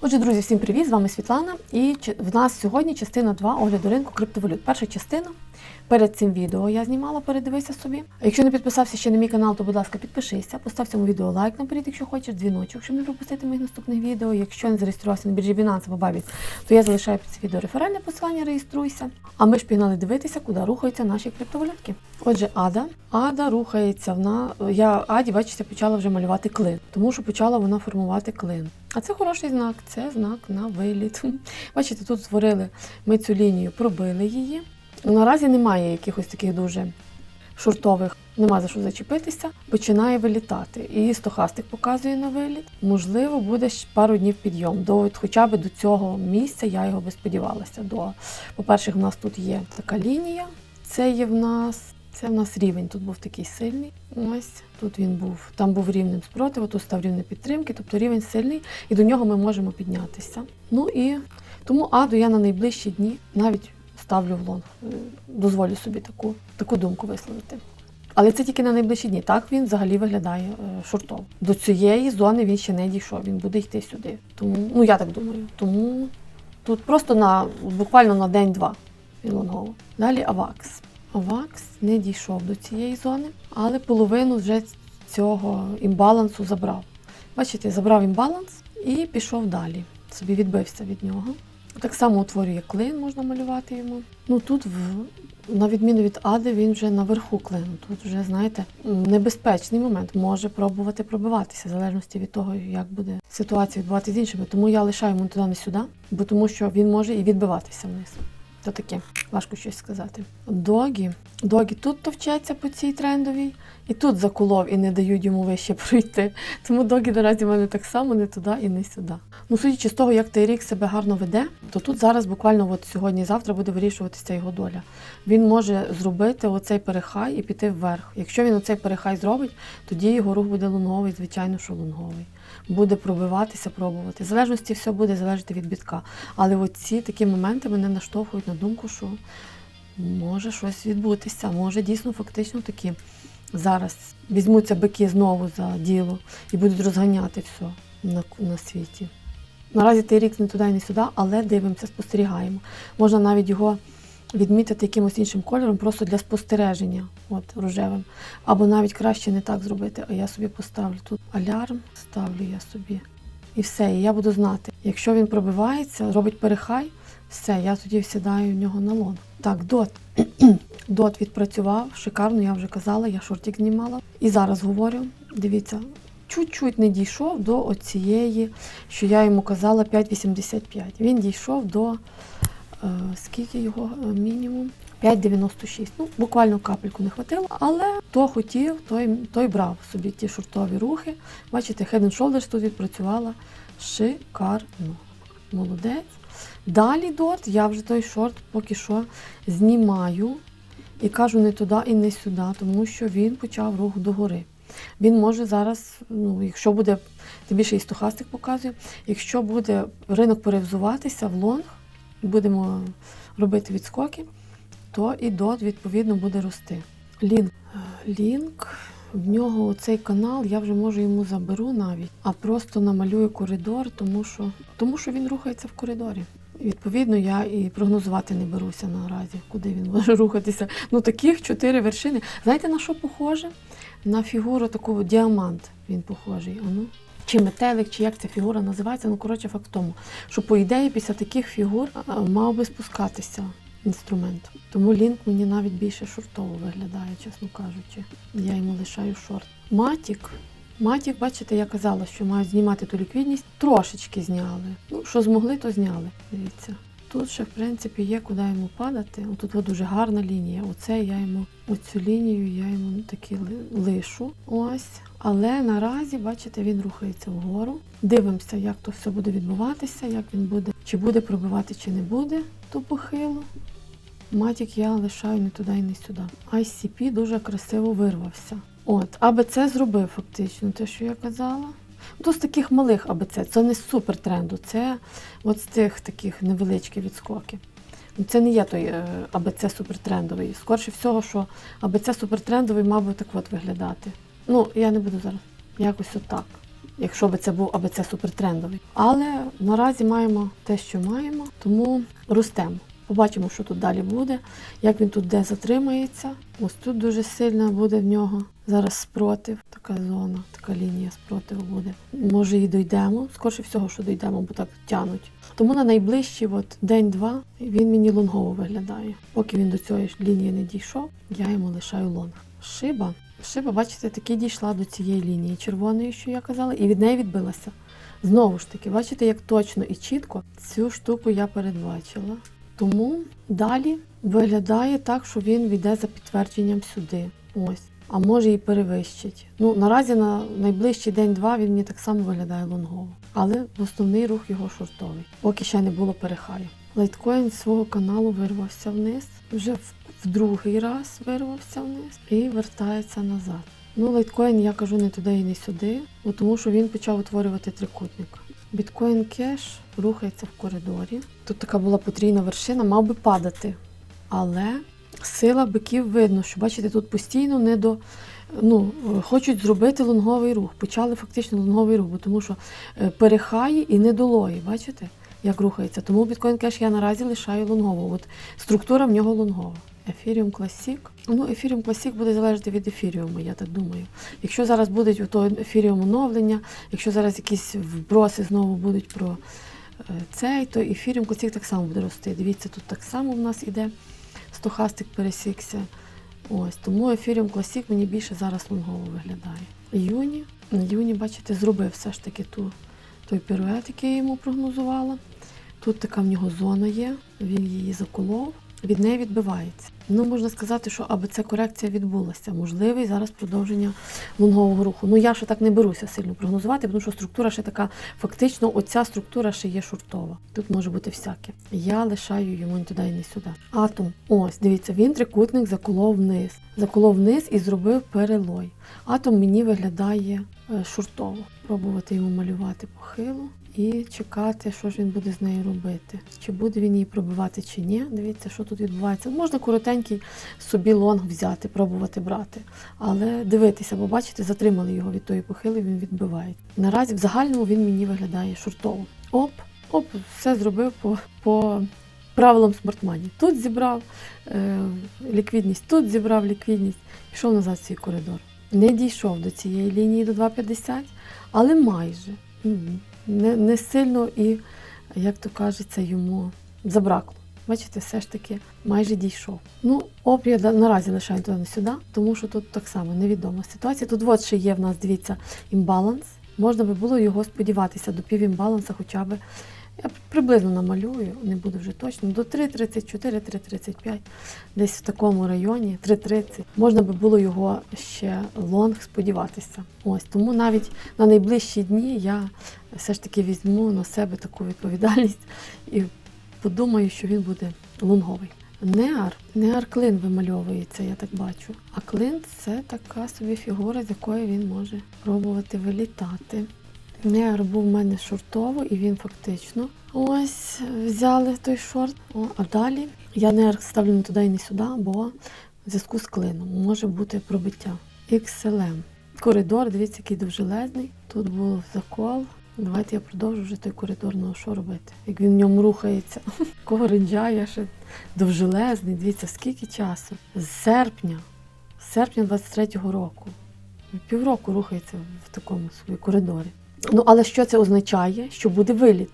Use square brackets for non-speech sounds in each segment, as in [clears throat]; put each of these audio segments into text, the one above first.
Отже, друзі, всім привіт! З вами Світлана. І в нас сьогодні частина 2 огляду ринку криптовалют. Перша частина. Перед цим відео я знімала, передивися собі. Якщо не підписався ще на мій канал, то будь ласка, підпишися, постав цьому відео лайк наперед, якщо хочеш, дзвіночок, щоб не пропустити моїх наступних відео. Якщо не зареєструвався на біржі Binance або Bybit, то я залишаю під це відео реферальне посилання, реєструйся. А ми ж пігнали дивитися, куди рухаються наші криптовалютки. Отже, Ада. Ада рухається вона. Я Аді, бачите, почала вже малювати клин, тому що почала вона формувати клин. А це хороший знак, це знак на виліт. Бачите, тут створили ми цю лінію, пробили її. Наразі немає якихось таких дуже шуртових, нема за що зачепитися. Починає вилітати. І стохастик показує на виліт. Можливо, буде ще пару днів підйом. До хоча б до цього місця я його би сподівалася. До, по-перше, в нас тут є така лінія. Це є в нас. Це в нас рівень. Тут був такий сильний. Ось тут він був. Там був рівнем спротиву, тут став рівнем підтримки, тобто рівень сильний, і до нього ми можемо піднятися. Ну і тому аду я на найближчі дні навіть ставлю в лонг. Е, Дозволю собі таку, таку думку висловити. Але це тільки на найближчі дні. Так він взагалі виглядає е, шортом. До цієї зони він ще не дійшов. Він буде йти сюди. Тому, ну я так думаю. Тому тут просто на буквально на день-два він лонгово. Далі Авакс. Авакс не дійшов до цієї зони, але половину вже цього імбалансу забрав. Бачите, забрав імбаланс і пішов далі. Собі відбився від нього. Так само утворює клин, можна малювати йому. Ну тут, в, на відміну від Ади, він вже наверху клину. Тут вже, знаєте, небезпечний момент. Може пробувати пробиватися, в залежності від того, як буде ситуація відбуватися з іншими. Тому я лишаю йому туди не сюди, бо тому що він може і відбиватися вниз. То таке, важко щось сказати. Догі. Догі тут товчаться по цій трендовій, і тут заколов і не дають йому вище [laughs] пройти. Тому догі наразі в мене так само не туди і не сюди. Ну, судячи з того, як Тайрік себе гарно веде, то тут зараз буквально от сьогодні-завтра буде вирішуватися його доля. Він може зробити оцей перехай і піти вверх. Якщо він оцей перехай зробить, тоді його рух буде лонговий, звичайно, що лонговий. Буде пробиватися, пробувати. В залежності все буде залежати від бітка. Але оці такі моменти мене наштовхують на думку, що може щось відбутися, може дійсно фактично такі зараз візьмуться бики знову за діло і будуть розганяти все на, на світі. Наразі той рік не туди не сюди, але дивимося, спостерігаємо. Можна навіть його відмітити якимось іншим кольором, просто для спостереження, от рожевим. Або навіть краще не так зробити, а я собі поставлю тут алярм, ставлю я собі. І все, і я буду знати. Якщо він пробивається, робить перехай, все, я тоді сідаю в нього на лон. Так, дот. [clears throat] Дот відпрацював, шикарно, я вже казала, я шортик знімала. І зараз говорю, дивіться, чуть-чуть не дійшов до оцієї, що я йому казала 5,85. Він дійшов до скільки його е, мінімум? 5,96. Ну, буквально капельку не хватило, але хто хотів, той, той брав собі ті шортові рухи. Бачите, Head and Shoulders тут відпрацювала шикарно. Молодець. Далі дот, я вже той шорт поки що знімаю і кажу не туди і не сюди, тому що він почав рух догори. Він може зараз, ну, якщо буде, тим більше і стохастик показує, якщо буде ринок перевзуватися в лонг, будемо робити відскоки, то і дот відповідно буде рости. Лінк. Лінк. В нього цей канал, я вже може йому заберу навіть, а просто намалюю коридор, тому що, тому що він рухається в коридорі. Відповідно, я і прогнозувати не беруся наразі, куди він може рухатися. Ну таких чотири вершини. Знаєте на що похоже? На фігуру такого діамант він похожий. Ану. Чи метелик, чи як ця фігура називається, ну коротше факт в тому, що по ідеї після таких фігур мав би спускатися інструмент. Тому лінк мені навіть більше шортово виглядає, чесно кажучи. Я йому лишаю шорт. Матік. Матік, бачите, я казала, що мають знімати ту ліквідність. Трошечки зняли. Ну, що змогли, то зняли. Дивіться. Тут ще, в принципі, є куди йому падати. Тут дуже гарна лінія. Оце я йому, оцю лінію я йому таки лишу. Ось. Але наразі, бачите, він рухається вгору. Дивимося, як то все буде відбуватися, як він буде, чи буде пробивати, чи не буде ту похилу. Матік я лишаю не туди і не сюди. ICP дуже красиво вирвався. От, АБЦ зробив фактично те, що я казала. То з таких малих АБЦ, це не супер тренду, це от з тих таких невеличких відскоків. Ну, Це не є той е, АБЦ супертрендовий. Скорше всього, що АБЦ супертрендовий мав би так от виглядати. Ну, я не буду зараз. Якось отак. якщо би це був аби це супертрендовий. Але наразі маємо те, що маємо, тому ростемо. Побачимо, що тут далі буде, як він тут де затримається. Ось тут дуже сильно буде в нього зараз спротив, така зона, така лінія спротиву буде. Може і дійдемо, скорше всього, що дійдемо, бо так тянуть. Тому на найближчі день-два він мені лонгово виглядає. Поки він до цієї лінії не дійшов, я йому лишаю лонг. Шиба. Шиба, бачите, таки дійшла до цієї лінії червоної, що я казала, і від неї відбилася. Знову ж таки, бачите, як точно і чітко цю штуку я передбачила. Тому далі виглядає так, що він війде за підтвердженням сюди. Ось. А може і перевищить. Ну, наразі на найближчий день-два він мені так само виглядає лонгово. Але основний рух його шортовий, поки ще не було перехаю. Лайткоін з свого каналу вирвався вниз. Вже в, в другий раз вирвався вниз і вертається назад. Ну, лайткоін я кажу не туди і не сюди, тому що він почав утворювати трикутник. Біткоін кеш рухається в коридорі. Тут така була потрійна вершина, мав би падати. Але сила биків видно, що бачите, тут постійно не до. Ну, хочуть зробити лонговий рух. Почали фактично лонговий рух, бо тому що е, перехаї і недолої, бачите, як рухається. Тому біткоін кеш я наразі лишаю лонгово. От структура в нього лонгова. Ефіріум Classic. Ну, Ефіріум Classic буде залежати від ефіріуму, я так думаю. Якщо зараз буде ото ефіріум оновлення, якщо зараз якісь вброси знову будуть про е, цей, то ефіріум Classic так само буде рости. Дивіться, тут так само в нас іде стохастик пересікся. Ось, тому ефіріум Classic мені більше зараз лонгово виглядає. Юні. Юні, бачите, зробив все ж таки ту, той пірует, який я йому прогнозувала. Тут така в нього зона є, він її заколов, від неї відбивається. Ну, можна сказати, що аби ця корекція відбулася, можливий зараз продовження лонгового руху. Ну я ще так не беруся сильно прогнозувати, тому що структура ще така, фактично, оця структура ще є шортова. Тут може бути всяке. Я лишаю йому не туди не сюди. Атом, ось, дивіться, він трикутник заколов вниз. Заколов вниз і зробив перелой. Атом мені виглядає е, шортово. Пробувати йому малювати похилу і чекати, що ж він буде з нею робити. Чи буде він її пробивати, чи ні. Дивіться, що тут відбувається. Можна коротенький собі лонг взяти, пробувати брати. Але дивитися, бо бачите, затримали його від тої похили, він відбиває. Наразі в загальному він мені виглядає шортово. Оп, оп, все зробив по, по правилам смартмані. Тут зібрав е, ліквідність, тут зібрав ліквідність, пішов назад в свій коридор. Не дійшов до цієї лінії до 2,50, але майже. М, Не, не сильно і, як то кажеться, йому забракло. Бачите, все ж таки майже дійшов. Ну, оп, я наразі лишаю туди не сюди, тому що тут так само невідома ситуація. Тут от ще є в нас, дивіться, імбаланс. Можна би було його сподіватися до півімбаланса хоча б. Я приблизно намалюю, не буду вже точно, до 3,34, 3,35, десь в такому районі, 3,30. Можна би було його ще лонг сподіватися. Ось тому навіть на найближчі дні я все ж таки візьму на себе таку відповідальність і подумаю, що він буде лонговий. Неар, неар клин вимальовується, я так бачу. А клин це така собі фігура, з якої він може пробувати вилітати. Неар був в мене шортово, і він фактично ось взяли той шорт. О, а далі я неар ставлю не туди і не сюди, бо в зв'язку з клином може бути пробиття. XLM. Коридор, дивіться, який довжелезний. Тут був закол. Давайте я продовжу вже той коридор, ну що робити? Як він в ньому рухається. [laughs] Кого ринджає ще довжелезний. Дивіться, скільки часу? З серпня, з серпня 23-го року. Півроку рухається в такому собі коридорі. Ну, але що це означає? Що буде виліт.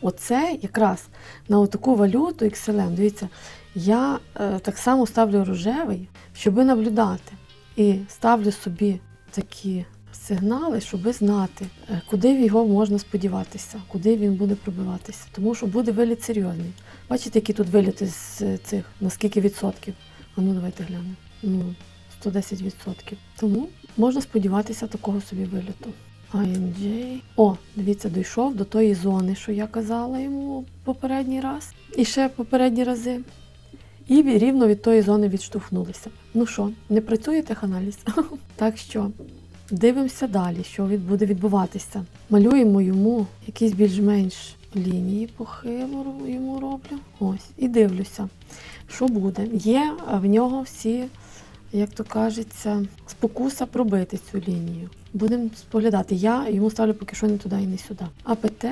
Оце якраз на таку валюту XLM, дивіться, я е, так само ставлю рожевий, щоб наблюдати. І ставлю собі такі сигнали, щоб знати, е, куди його можна сподіватися, куди він буде пробиватися. Тому що буде виліт серйозний. Бачите, які тут виліти з е, цих, на скільки відсотків? А ну давайте глянемо. Ну, 110 відсотків. Тому можна сподіватися такого собі виліту. INJ. О, дивіться, дійшов до тої зони, що я казала йому попередній раз. І ще попередні рази. І рівно від тої зони відштовхнулися. Ну що, не працює теханаліз? [laughs] так що дивимося далі, що буде відбуватися. Малюємо йому якісь більш-менш лінії похилу йому роблю. Ось, і дивлюся, що буде. Є в нього всі як то кажеться, спокуса пробити цю лінію. Будемо споглядати. Я йому ставлю поки що не туди і не сюди. АПТ.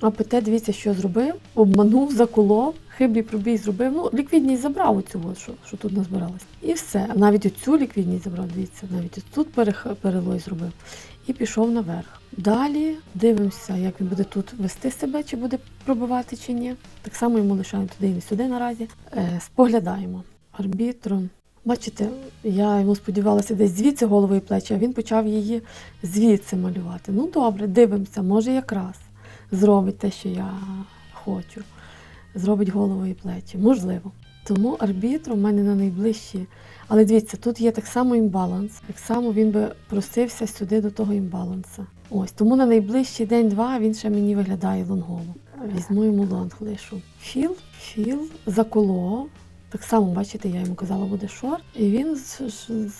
АПТ, дивіться, що зробив. Обманув, заколов, хиблий пробій зробив. Ну, ліквідність забрав оцю, от, що, що тут назбиралось. І все. Навіть оцю ліквідність забрав, дивіться, навіть тут перелой зробив. І пішов наверх. Далі дивимося, як він буде тут вести себе, чи буде пробивати, чи ні. Так само йому лишаємо туди і не сюди наразі. Е, споглядаємо. Арбітром. Бачите, я йому сподівалася десь звідси голови і плечі, а він почав її звідси малювати. Ну добре, дивимося, може якраз зробить те, що я хочу. Зробить голову і плечі. Можливо. Тому арбітр у мене на найближчі. Але дивіться, тут є так само імбаланс. Так само він би просився сюди до того імбаланса. Ось тому на найближчий день-два він ще мені виглядає лонгово. Візьму йому лонг лишу. Філ, філ, заколов. Так само, бачите, я йому казала, буде шорт. І він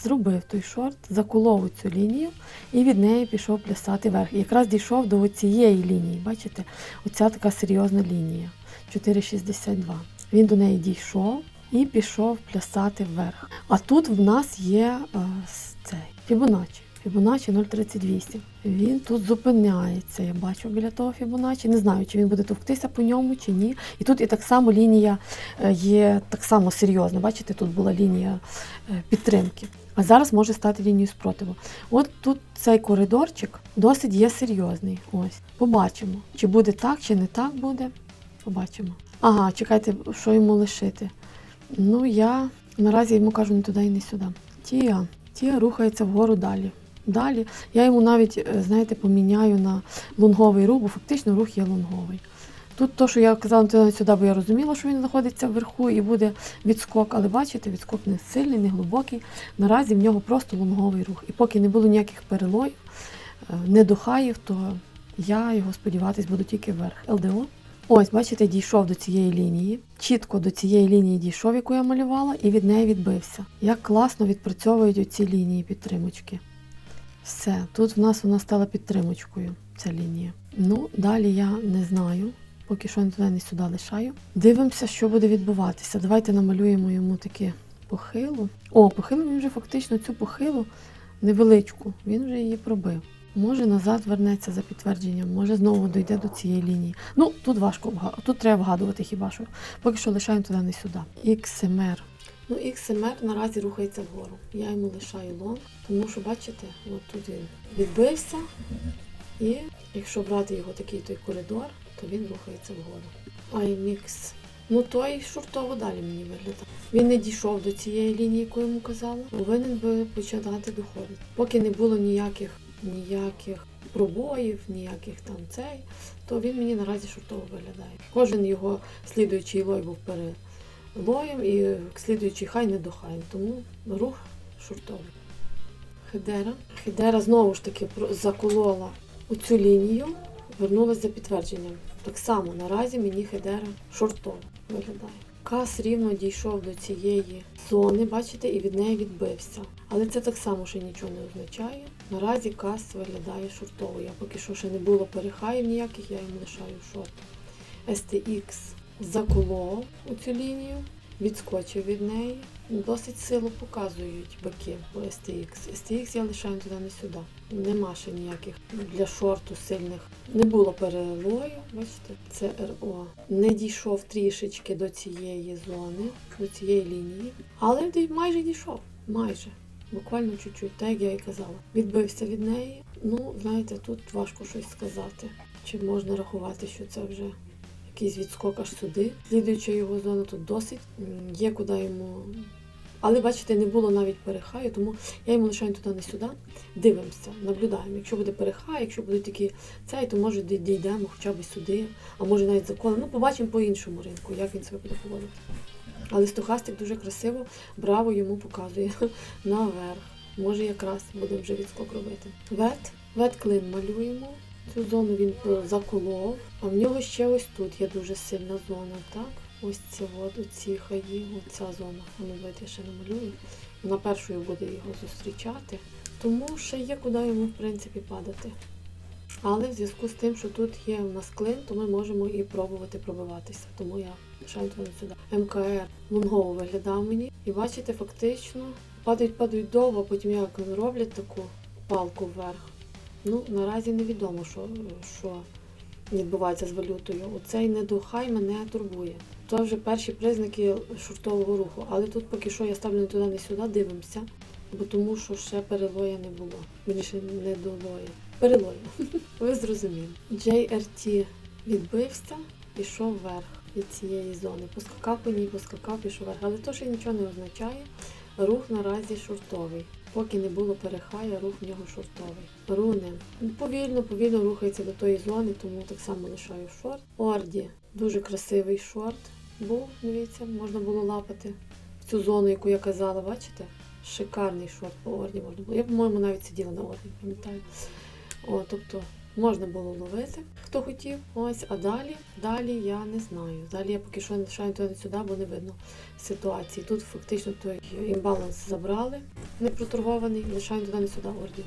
зробив той шорт, заколов цю лінію і від неї пішов плясати вверх. І якраз дійшов до цієї лінії. Бачите, оця така серйозна лінія 4,62. Він до неї дійшов і пішов плясати вверх. А тут в нас є е, цей Фібоначчі. Фібоначчі 0,38. Він тут зупиняється, я бачу біля того Фібоначчі. Не знаю, чи він буде товктися по ньому, чи ні. І тут і так само лінія е, є так само серйозна. Бачите, тут була лінія е, підтримки. А зараз може стати лінією спротиву. От тут цей коридорчик досить є серйозний. Ось, побачимо, чи буде так, чи не так буде. Побачимо. Ага, чекайте, що йому лишити. Ну, я наразі йому кажу не туди і не сюди. Тія. Тія рухається вгору далі. Далі я йому навіть, е, знаєте, поміняю на лонговий рух, бо фактично рух є лонговий. Тут то, що я казала сюди, бо я розуміла, що він знаходиться вверху і буде відскок, але бачите, відскок не сильний, не глибокий. Наразі в нього просто лонговий рух. І поки не було ніяких перелоїв, е, недохаїв, то я його сподіватись буду тільки вверх. ЛДО. Ось, бачите, дійшов до цієї лінії. Чітко до цієї лінії дійшов, яку я малювала, і від неї відбився. Як класно відпрацьовують оці лінії підтримочки. Все, тут в нас вона стала підтримочкою, ця лінія. Ну, далі я не знаю. Поки що не туди, не сюди лишаю. Дивимося, що буде відбуватися. Давайте намалюємо йому таке похилу. О, похилу він вже фактично цю похилу невеличку. Він вже її пробив. Може назад вернеться за підтвердженням, може знову дойде до цієї лінії. Ну, тут важко тут треба вгадувати хіба що. Поки що лишаємо туди не сюди. XMR. Ну, XMR наразі рухається вгору. Я йому лишаю лонг, тому що, бачите, от тут він відбився. І якщо брати його такий той коридор, то він рухається вгору. iMix. Ну той шуртово далі мені виглядає. Він не дійшов до цієї лінії, яку йому казала. Повинен би починати доходити. Поки не було ніяких ніяких пробоїв, ніяких там цей, то він мені наразі шуртово виглядає. Кожен його слідуючий лой був перелоєм і слідуючий хай не дохай. Тому рух шуртовий. Хедера. Хедера знову ж таки заколола оцю лінію, вернулася за підтвердженням. Так само наразі мені Хедера шортово виглядає. Кас рівно дійшов до цієї зони, бачите, і від неї відбився. Але це так само ще нічого не означає. Наразі кас виглядає шортово. Я поки що ще не було перехаїв ніяких, я їм лишаю шорт. STX заколов у цю лінію, відскочив від неї. Досить силу показують баки по STX. STX я лишаю туди не сюди. Нема ще ніяких для шорту сильних. Не було перелою, бачите, це РО. Не дійшов трішечки до цієї зони, до цієї лінії. Але майже дійшов. Майже. Буквально чуть-чуть, так як я і казала. Відбився від неї. Ну, знаєте, тут важко щось сказати. Чи можна рахувати, що це вже якийсь відскок аж сюди. Слідуюча його зона тут досить. Є куди йому. Але бачите, не було навіть перехаю, тому я йому лишаю туди не сюди. Дивимося, наблюдаємо. Якщо буде перехай, якщо буде тільки цей, то може дійдемо хоча б сюди, а може навіть законом. Ну, побачимо по іншому ринку, як він себе буде поводити. Але стохастик дуже красиво, браво йому показує [laughs] наверх. Може якраз будемо вже відскок робити. Вет, вет клин малюємо. Цю зону він е, заколов. А в нього ще ось тут є дуже сильна зона, так? Ось це от, оці хаї, оця зона. Ну, давайте я ще намалюю. Вона першою буде його зустрічати. Тому ще є куди йому, в принципі, падати. Але в зв'язку з тим, що тут є у нас клин, то ми можемо і пробувати пробиватися. Тому я туди сюди. МКР лонгово виглядав мені. І бачите, фактично Падають, падають довго, потім як роблять таку палку вверх. Ну, наразі невідомо, що, що відбувається з валютою. Оцей недохай мене турбує. То вже перші признаки шортового руху. Але тут поки що я ставлю не туди, не сюди, дивимося. Бо тому що ще перелоя не було. Вірніше, не долоя. Перелоя. [laughs] Ви зрозуміли. JRT відбився, пішов вверх від цієї зони. Поскакав по ній, поскакав, пішов вверх. Але то ще нічого не означає. Рух наразі шортовий. Поки не було перехая, рух в нього шортовий. Руни. Ну, Повільно, повільно рухається до тої зони, тому так само лишаю шорт. Орді. Дуже красивий шорт був, дивіться, можна було лапати. В цю зону, яку я казала, бачите? Шикарний шорт по орді можна було. Я, по-моєму, навіть сиділа на орді, пам'ятаю. О, тобто можна було ловити, хто хотів. Ось, а далі, далі я не знаю. Далі я поки що не лишаю туди сюди, бо не видно ситуації. Тут фактично той імбаланс забрали, не проторгований, лишаємо туди не сюди ордів.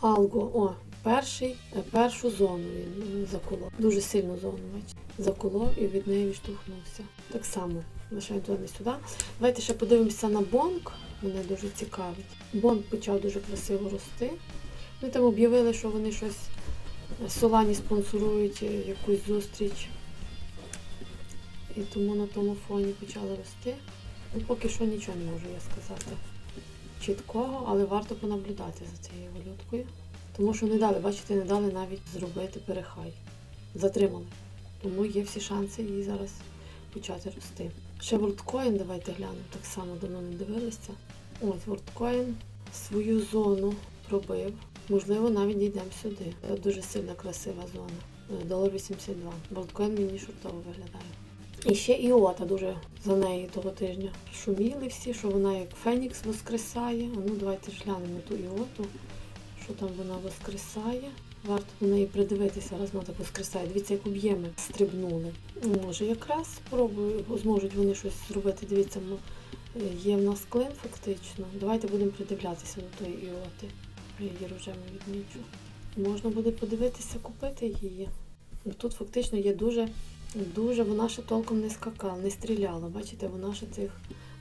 Алго, о, перший, е, першу зону він заколов. Дуже сильну зону, бачите. Заколов і від неї відштовхнувся. Так само лишаємо туди не сюди. Давайте ще подивимося на бонк. Мене дуже цікавить. Бонк почав дуже красиво рости. Вони там об'явили, що вони щось е, Солані спонсорують е, якусь зустріч. І тому на тому фоні почали рости. Ну, поки що нічого не можу я сказати чіткого, але варто понаблюдати за цією валюткою. Тому що не дали, бачите, не дали навіть зробити перехай. Затримали. Тому є всі шанси її зараз почати рости. Ще WorldCoin давайте глянемо, так само давно не дивилися. Ось WorldCoin свою зону пробив. Можливо, навіть дійдемо сюди. Це дуже сильна красива зона. Е, Долар 82. WorldCoin мені шортово виглядає. І ще Іота дуже за неї того тижня шуміли всі, що вона як Фенікс воскресає. Ну давайте ж глянемо ту Іоту, що там вона воскресає. Варто до неї придивитися, раз вона так воскресає. Дивіться, як об'єми стрибнули. Може, якраз спробую, зможуть вони щось зробити. Дивіться, е, є в нас клин фактично. Давайте будемо придивлятися до тої Іоти. Її рожеву відмічу. Можна буде подивитися, купити її. Тут фактично є дуже, дуже, вона ще толком не скакала, не стріляла. Бачите, вона ще цих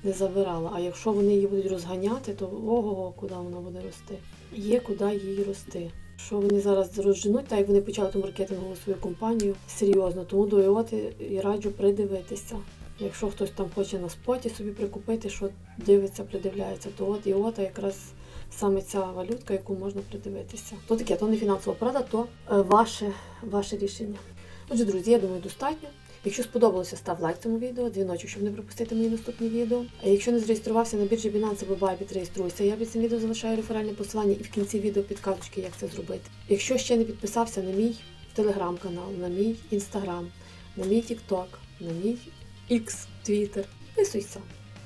не забирала. А якщо вони її будуть розганяти, то ого, куди вона буде рости. Є куди їй рости. Що вони зараз розженуть, так як вони почали ту маркетингову свою компанію серйозно, тому до і раджу придивитися. Якщо хтось там хоче на споті собі прикупити, що дивиться, придивляється, то от Іота якраз саме ця валютка, яку можна придивитися. То таке, то не фінансова порада, то е, ваше, ваше рішення. Отже, друзі, я думаю, достатньо. Якщо сподобалося, став лайк цьому відео, дзвіночок, щоб не пропустити мої наступні відео. А якщо не зареєструвався на біржі Binance або Bybit, реєструйся. Я під цим відео залишаю реферальне посилання і в кінці відео підказочки, як це зробити. Якщо ще не підписався на мій телеграм-канал, на мій інстаграм, на мій тікток, на мій X, Twitter, підписуйся.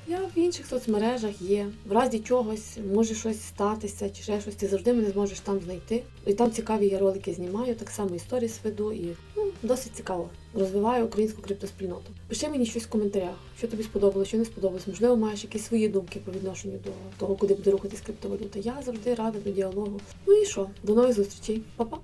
Я в інших соцмережах є. В разі чогось може щось статися чи ще щось. Ти завжди мене зможеш там знайти. І там цікаві я ролики знімаю, так само і сторіс веду і ну, досить цікаво. Розвиваю українську криптоспільноту. Пиши мені щось в коментарях, що тобі сподобалося, що не сподобалось. Можливо, маєш якісь свої думки по відношенню до того, куди буде рухатись криптовалюта. Я завжди рада до діалогу. Ну і що? До нових зустрічей. Па-па!